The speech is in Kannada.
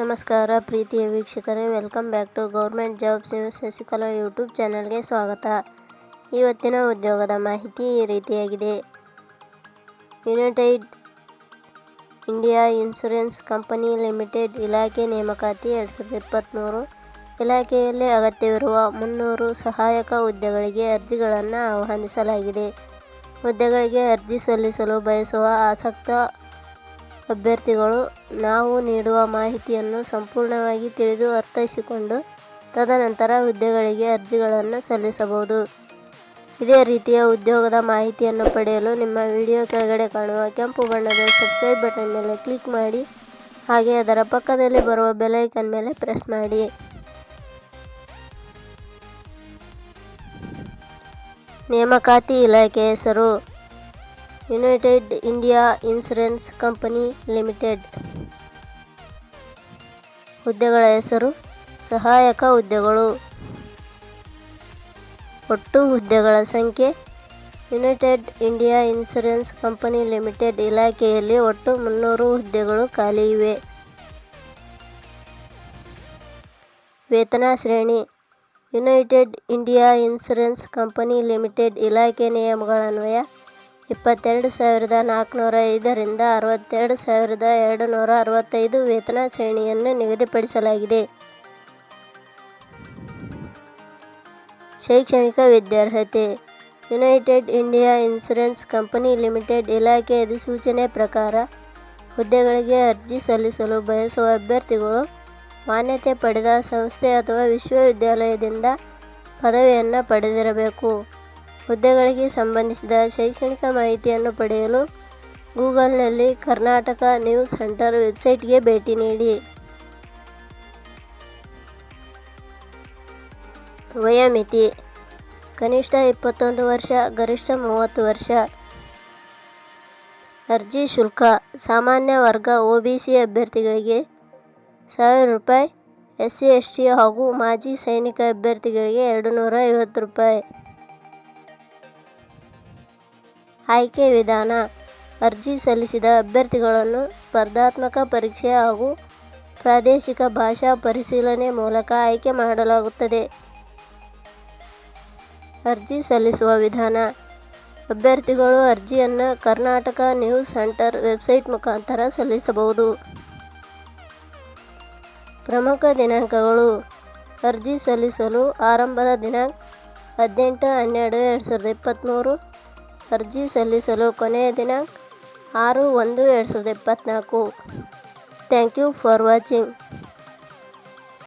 ನಮಸ್ಕಾರ ಪ್ರೀತಿಯ ವೀಕ್ಷಕರೇ welcome back to government jobs news Shashikala YouTube ಚಾನಲ್ಗೆ ಸ್ವಾಗತ. ಇವತ್ತಿನ ಉದ್ಯೋಗದ ಮಾಹಿತಿ ಈ ರೀತಿಯಾಗಿದೆ. United India Insurance Company Limited ಇಲಾಖೆ ನೇಮಕಾತಿ ಎರಡು ಸಾವಿರದ ಇಪ್ಪತ್ತ್ಮೂರು ಇಲಾಖೆಯಲ್ಲಿ ಅಗತ್ಯವಿರುವ ಮುನ್ನೂರು ಸಹಾಯಕ ಹುದ್ದೆಗಳಿಗೆ ಅರ್ಜಿಗಳನ್ನು ಆಹ್ವಾನಿಸಲಾಗಿದೆ. ಹುದ್ದೆಗಳಿಗೆ ಅರ್ಜಿ ಸಲ್ಲಿಸಲು ಬಯಸುವ ಆಸಕ್ತ ಅಭ್ಯರ್ಥಿಗಳು ನಾವು ನೀಡುವ ಮಾಹಿತಿಯನ್ನು ಸಂಪೂರ್ಣವಾಗಿ ತಿಳಿದು ಅರ್ಥೈಸಿಕೊಂಡು ತದನಂತರ ಹುದ್ದೆಗಳಿಗೆ ಅರ್ಜಿಗಳನ್ನು ಸಲ್ಲಿಸಬಹುದು. ಇದೇ ರೀತಿಯ ಉದ್ಯೋಗದ ಮಾಹಿತಿಯನ್ನು ಪಡೆಯಲು ನಿಮ್ಮ ವಿಡಿಯೋ ಕೆಳಗಡೆ ಕಾಣುವ ಕೆಂಪು ಬಣ್ಣದ ಸಬ್ಸ್ಕ್ರೈಬ್ ಬಟನ್ ಮೇಲೆ ಕ್ಲಿಕ್ ಮಾಡಿ, ಹಾಗೆ ಅದರ ಪಕ್ಕದಲ್ಲಿ ಬರುವ ಬೆಲೈಕನ್ ಮೇಲೆ ಪ್ರೆಸ್ ಮಾಡಿ. ನೇಮಕಾತಿ ಇಲಾಖೆ ಹೆಸರು United India Insurance Company Limited ಹುದ್ದೆಗಳ ಹೆಸರು ಸಹಾಯಕ ಹುದ್ದೆಗಳು ಒಟ್ಟು ಹುದ್ದೆಗಳ ಸಂಖ್ಯೆ United India Insurance Company Limited ಇಲಾಖೆಯಲ್ಲಿ ಒಟ್ಟು ಮುನ್ನೂರು ಹುದ್ದೆಗಳು ಖಾಲಿ ಇವೆ. ವೇತನ ಶ್ರೇಣಿ United India Insurance Company Limited ಇಲಾಖೆ ನಿಯಮಗಳನ್ವಯ ಇಪ್ಪತ್ತೆರಡು ಸಾವಿರದ ನಾಲ್ಕುನೂರ ಐದರಿಂದ ಅರವತ್ತೆರಡು ಸಾವಿರದ ಎರಡು ನೂರ ಅರವತ್ತೈದು ವೇತನ ಶ್ರೇಣಿಯನ್ನು ನಿಗದಿಪಡಿಸಲಾಗಿದೆ. ಶೈಕ್ಷಣಿಕ ವಿದ್ಯಾರ್ಹತೆ. United India Insurance Company Limited ಇಲಾಖೆ ಅಧಿಸೂಚನೆ ಪ್ರಕಾರ ಹುದ್ದೆಗಳಿಗೆ ಅರ್ಜಿ ಸಲ್ಲಿಸಲು ಬಯಸುವ ಅಭ್ಯರ್ಥಿಗಳು ಮಾನ್ಯತೆ ಪಡೆದ ಸಂಸ್ಥೆ ಅಥವಾ ವಿಶ್ವವಿದ್ಯಾಲಯದಿಂದ ಪದವಿಯನ್ನು ಪಡೆದಿರಬೇಕು. ಹುದ್ದೆಗಳಿಗೆ ಸಂಬಂಧಿಸಿದ ಶೈಕ್ಷಣಿಕ ಮಾಹಿತಿಯನ್ನು ಪಡೆಯಲು ಗೂಗಲ್ನಲ್ಲಿ ಕರ್ನಾಟಕ ನ್ಯೂಸ್ ಸೆಂಟರ್ ವೆಬ್ಸೈಟ್ಗೆ ಭೇಟಿ ನೀಡಿ. ವಯೋಮಿತಿ, ಕನಿಷ್ಠ ಇಪ್ಪತ್ತೊಂದು ವರ್ಷ, ಗರಿಷ್ಠ ಮೂವತ್ತು ವರ್ಷ. ಅರ್ಜಿ ಶುಲ್ಕ, ಸಾಮಾನ್ಯ ವರ್ಗ ಒಬಿಸಿ ಅಭ್ಯರ್ಥಿಗಳಿಗೆ ಸಾವಿರ ರೂಪಾಯಿ ಎಸ್ ಸಿ ಎಸ್ ಟಿ ಹಾಗೂ ಮಾಜಿ ಸೈನಿಕ ಅಭ್ಯರ್ಥಿಗಳಿಗೆ ಎರಡು ನೂರ ಐವತ್ತು ರೂಪಾಯಿ. ಆಯ್ಕೆ ವಿಧಾನ. ಅರ್ಜಿ ಸಲ್ಲಿಸಿದ ಅಭ್ಯರ್ಥಿಗಳನ್ನು ಸ್ಪರ್ಧಾತ್ಮಕ ಪರೀಕ್ಷೆ ಹಾಗೂ ಪ್ರಾದೇಶಿಕ ಭಾಷಾ ಪರಿಶೀಲನೆ ಮೂಲಕ ಆಯ್ಕೆ ಮಾಡಲಾಗುತ್ತದೆ. ಅರ್ಜಿ ಸಲ್ಲಿಸುವ ವಿಧಾನ. ಅಭ್ಯರ್ಥಿಗಳು ಅರ್ಜಿಯನ್ನು ಕರ್ನಾಟಕ ನ್ಯೂಸ್ ಸೆಂಟರ್ ವೆಬ್ಸೈಟ್ ಮುಖಾಂತರ ಸಲ್ಲಿಸಬಹುದು. ಪ್ರಮುಖ ದಿನಾಂಕಗಳು. ಅರ್ಜಿ ಸಲ್ಲಿಸಲು ಆರಂಭದ ದಿನಾಂಕ ಹದಿನೆಂಟು ಹನ್ನೆರಡು ಎರಡು ಸಾವಿರದ ಇಪ್ಪತ್ತ್ಮೂರು ಅರ್ಜಿ ಸಲ್ಲಿಸಲು ಕೊನೆಯ ದಿನಾಂಕ ಆರು ಒಂದು ಎರಡು ಸಾವಿರದ ಇಪ್ಪತ್ತ್ನಾಲ್ಕು. Thank you for watching.